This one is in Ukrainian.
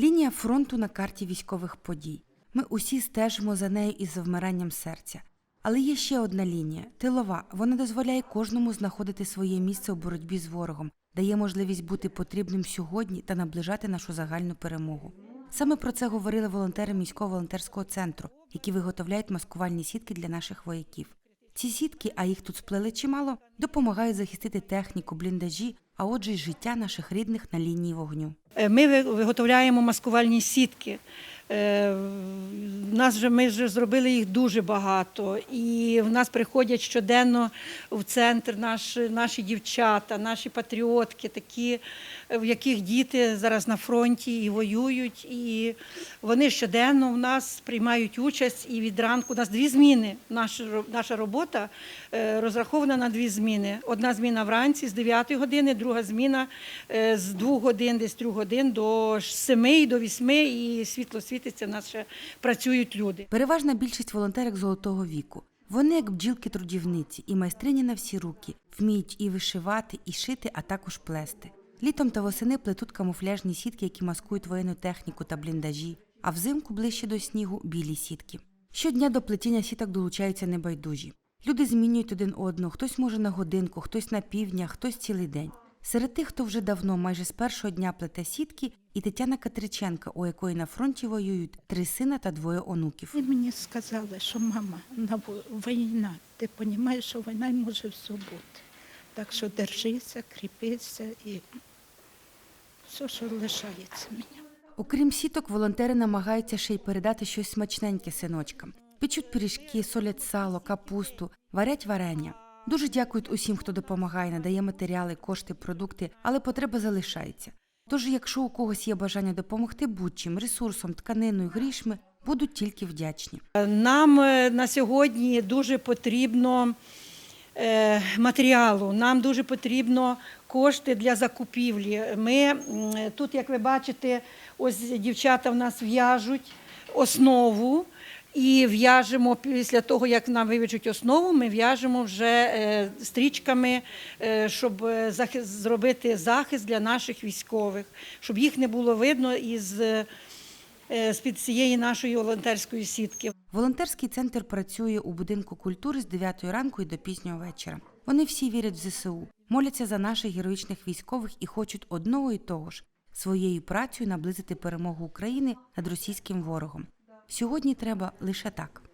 Лінія фронту на карті військових подій. Ми усі стежимо за нею із завмиранням серця. Але є ще одна лінія тилова. Вона дозволяє кожному знаходити своє місце у боротьбі з ворогом, дає можливість бути потрібним сьогодні та наближати нашу загальну перемогу. Саме про це говорили волонтери міського волонтерського центру, які виготовляють маскувальні сітки для наших вояків. Ці сітки, а їх тут сплели чимало, допомагають захистити техніку, бліндажі, а отже, й життя наших рідних на лінії вогню. Е, Ми виготовляємо маскувальні сітки. Е, Нас вже ми вже зробили їх дуже багато, і в нас приходять щоденно в центр наші, наші дівчата, наші патріотки, такі, в яких діти зараз на фронті і воюють. І вони щоденно в нас приймають участь. І від ранку у нас дві зміни. Наша наша робота е, розрахована на дві зміни. Одна зміна вранці з 9 години, друга зміна з 2 годин, десь 3 годин до 7 до 8, і світло світиться, в нас ще працюють люди. Переважна більшість волонтерок золотого віку. Вони, як бджілки-трудівниці, і майстрині на всі руки, вміють і вишивати, і шити, а також плести. Літом та восени плетуть камуфляжні сітки, які маскують воєнну техніку та бліндажі, а взимку ближче до снігу білі сітки. Щодня до плетіння сіток долучаються небайдужі. Люди змінюють один одного, хтось може на годинку, хтось на півдня, хтось цілий день. Серед тих, хто вже давно, майже з першого дня плете сітки, і Тетяна Катриченка, у якої на фронті воюють три сина та двоє онуків. Вони мені сказали, що мама, на війна, ти розумієш, що війна може все бути. Так що держися, кріпися і все, що лишається мені. Окрім сіток, волонтери намагаються ще й передати щось смачненьке синочкам. Печуть пиріжки, солять сало, капусту, варять варення. Дуже дякують усім, хто допомагає, надає матеріали, кошти, продукти, але потреба залишається. Тож, якщо у когось є бажання допомогти будь-чим, ресурсом, тканиною, грішми, будуть тільки вдячні. Нам е, на сьогодні дуже потрібно е, матеріалу, нам дуже потрібно кошти для закупівлі. Ми тут, як ви бачите, ось дівчата в нас в'яжуть основу. І в'яжемо після того, як нам вивчуть основу, ми в'яжемо вже е, стрічками, е, щоб е, зробити захист для наших військових, щоб їх не було видно із з-під цієї нашої волонтерської сітки. Волонтерський центр працює у будинку культури з 9 ранку і до пізнього вечора. Вони всі вірять в ЗСУ, моляться за наших героїчних військових і хочуть одного і того ж своєю працею наблизити перемогу України над російським ворогом. Сьогодні треба лише так.